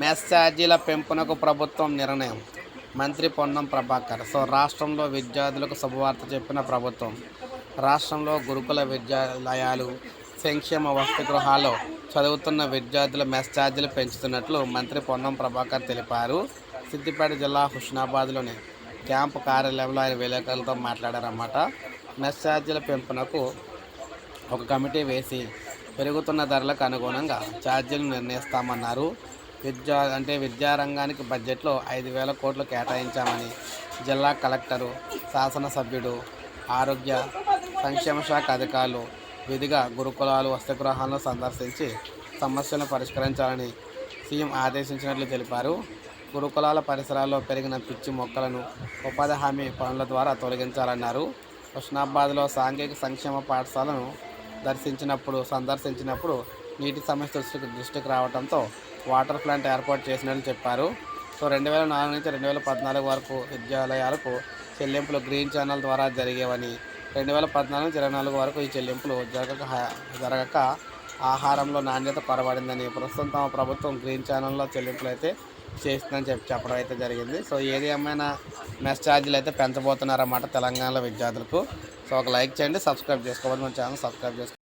Mess ఛార్జీల పెంపునకు ప్రభుత్వం నిర్ణయం. మంత్రి పొన్నం ప్రభాకర్. సో రాష్ట్రంలో విద్యార్థులకు శుభవార్త చెప్పిన ప్రభుత్వం. రాష్ట్రంలో గురుకుల విద్యాలయాలు సంక్షేమ వసతి గృహాల్లో చదువుతున్న విద్యార్థుల మెస్ ఛార్జీలు పెంచుతున్నట్లు మంత్రి పొన్నం ప్రభాకర్ తెలిపారు. సిద్దిపేట జిల్లా హుస్నాబాద్లోని క్యాంపు కార్యాలయంలో ఆయన విలేకరులతో మాట్లాడారన్నమాట. మెస్ ఛార్జీల పెంపునకు ఒక కమిటీ వేసి పెరుగుతున్న ధరలకు అనుగుణంగా ఛార్జీలు నిర్ణయిస్తామన్నారు. విద్యా అంటే విద్యారంగానికి బడ్జెట్లో ఐదు వేల కోట్లు కేటాయించామని జిల్లా కలెక్టరు శాసనసభ్యుడు ఆరోగ్య సంక్షేమ శాఖ అధికారులు విధిగా గురుకులాలు వసతిగృహాలను సందర్శించి సమస్యలను పరిష్కరించాలని సీఎం ఆదేశించినట్లు తెలిపారు. గురుకులాల పరిసరాల్లో పెరిగిన పిచ్చి మొక్కలను ఉపాధి హామీ పనుల ద్వారా తొలగించాలన్నారు. హుస్నాబాద్లో సాంఘిక సంక్షేమ పాఠశాలను దర్శించినప్పుడు సందర్శించినప్పుడు నీటి సమస్య దృష్టికి దృష్టికి రావడంతో వాటర్ ప్లాంట్ ఏర్పాటు చేసినట్లు చెప్పారు. సో రెండు వేల నాలుగు నుంచి రెండు వేల పద్నాలుగు వరకు విద్యాలయాలకు చెల్లింపులు గ్రీన్ ఛానల్ ద్వారా జరిగేవని రెండు వేల పద్నాలుగు నుంచి ఇరవై నాలుగు వరకు ఈ చెల్లింపులు జరగక జరగక ఆహారంలో నాణ్యత కొరబడిందని ప్రస్తుతం తమ ప్రభుత్వం గ్రీన్ ఛానల్లో చెల్లింపులు అయితే చేస్తుందని చెప్పి చెప్పడం అయితే జరిగింది. సో ఏది ఏమైనా మెస్ ఛార్జీలు అయితే పెంచబోతున్నారన్నమాట తెలంగాణలో విద్యార్థులకు. సో ఒక లైక్ చేయండి సబ్స్క్రైబ్ చేసుకోవాలి మన ఛానల్ సబ్స్క్రైబ్ చేసుకోండి